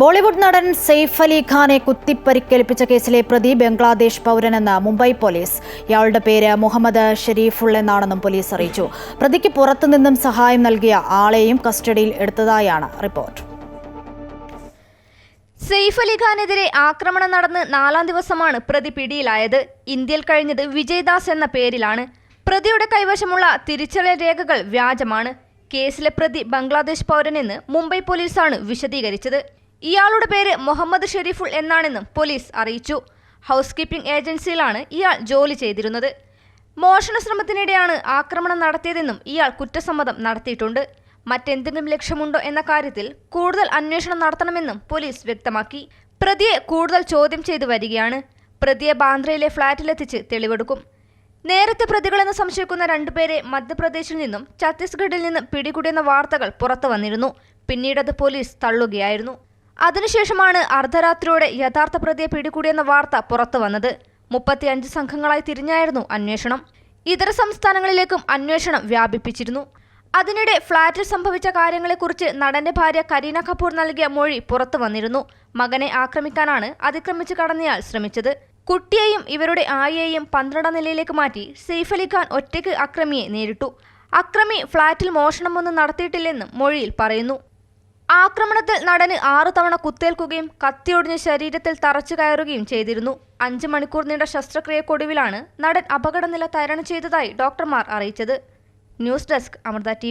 ബോളിവുഡ് നടൻ സെയ്ഫ് അലി ഖാനെ കുത്തിപ്പരിക്കേൽപ്പിച്ച കേസിലെ പ്രതി ബംഗ്ലാദേശ് പൗരനെന്ന് മുംബൈ പോലീസ്. ഇയാളുടെ പേര് മുഹമ്മദ് ഷെരീഫുൾ എന്നാണെന്നും പോലീസ് അറിയിച്ചു. പ്രതിക്ക് പുറത്തുനിന്നും സഹായം നൽകിയ ആളെയും കസ്റ്റഡിയിൽ എടുത്തതായാണ് റിപ്പോർട്ട്. സെയ്ഫ് അലി ഖാനെതിരെ ആക്രമണം നടന്ന് നാലാം ദിവസമാണ് പ്രതി പിടിയിലായത്. ഇന്ത്യയിൽ കഴിഞ്ഞത് വിജയ്ദാസ് എന്ന പേരിലാണ്. പ്രതിയുടെ കൈവശമുള്ള തിരിച്ചറിയൽ രേഖകൾ വ്യാജമാണ്. കേസിലെ പ്രതി ബംഗ്ലാദേശ് പൗരനെന്ന് മുംബൈ പോലീസാണ് വിശദീകരിച്ചത്. ഇയാളുടെ പേര് മുഹമ്മദ് ഷെരീഫുൾ എന്നാണെന്നും പോലീസ് അറിയിച്ചു. ഹൗസ് കീപ്പിംഗ് ഏജൻസിയിലാണ് ഇയാൾ ജോലി ചെയ്തിരുന്നത്. മോഷണ ശ്രമത്തിനിടെയാണ് ആക്രമണം നടത്തിയതെന്നും ഇയാൾ കുറ്റസമ്മതം നടത്തിയിട്ടുണ്ട്. മറ്റെന്തെങ്കിലും ലക്ഷ്യമുണ്ടോ എന്ന കാര്യത്തിൽ കൂടുതൽ അന്വേഷണം നടത്തണമെന്നും പോലീസ് വ്യക്തമാക്കി. പ്രതിയെ കൂടുതൽ ചോദ്യം ചെയ്തു വരികയാണ്. പ്രതിയെ ബാന്ദ്രയിലെ ഫ്ളാറ്റിലെത്തിച്ച് തെളിവെടുക്കും. നേരത്തെ പ്രതികളെന്ന് സംശയിക്കുന്ന രണ്ടുപേരെ മധ്യപ്രദേശിൽ നിന്നും ഛത്തീസ്ഗഡിൽ നിന്നും പിടികൂടിയെന്ന വാർത്തകൾ പുറത്തു വന്നിരുന്നു. പിന്നീടത് പോലീസ് തള്ളുകയായിരുന്നു. അതിനുശേഷമാണ് അർദ്ധരാത്രിയോടെ യഥാർത്ഥ പ്രതിയെ പിടികൂടിയെന്ന വാർത്ത പുറത്തു വന്നത്. മുപ്പത്തിയഞ്ച് സംഘങ്ങളായി തിരിഞ്ഞായിരുന്നു അന്വേഷണം. ഇതര സംസ്ഥാനങ്ങളിലേക്കും അന്വേഷണം വ്യാപിപ്പിച്ചിരുന്നു. അതിനിടെ ഫ്ളാറ്റിൽ സംഭവിച്ച കാര്യങ്ങളെക്കുറിച്ച് നടന്റെ ഭാര്യ കരീന കപൂർ നൽകിയ മൊഴി പുറത്തു വന്നിരുന്നു. മകനെ ആക്രമിക്കാനാണ് അതിക്രമിച്ച് കടന്നയാൾ ശ്രമിച്ചത്. കുട്ടിയെയും ഇവരുടെ ആയെയും പന്ത്രണ്ടാം നിലയിലേക്ക് മാറ്റി സെയ്ഫ് ഒറ്റയ്ക്ക് അക്രമിയെ നേരിട്ടു. അക്രമി ഫ്ളാറ്റിൽ മോഷണമൊന്നും നടത്തിയിട്ടില്ലെന്നും മൊഴിയിൽ പറയുന്നു. ആക്രമണത്തിൽ നടന് ആറു തവണ കുത്തേൽക്കുകയും കത്തിയൊടിഞ്ഞ് ശരീരത്തിൽ തറച്ചു കയറുകയും ചെയ്തിരുന്നു. അഞ്ച് മണിക്കൂർ നീണ്ട ശസ്ത്രക്രിയക്കൊടുവിലാണ് നടൻ അപകടനില തരണം ചെയ്തതായി ഡോക്ടർമാർ അറിയിച്ചത്. News desk Amrita T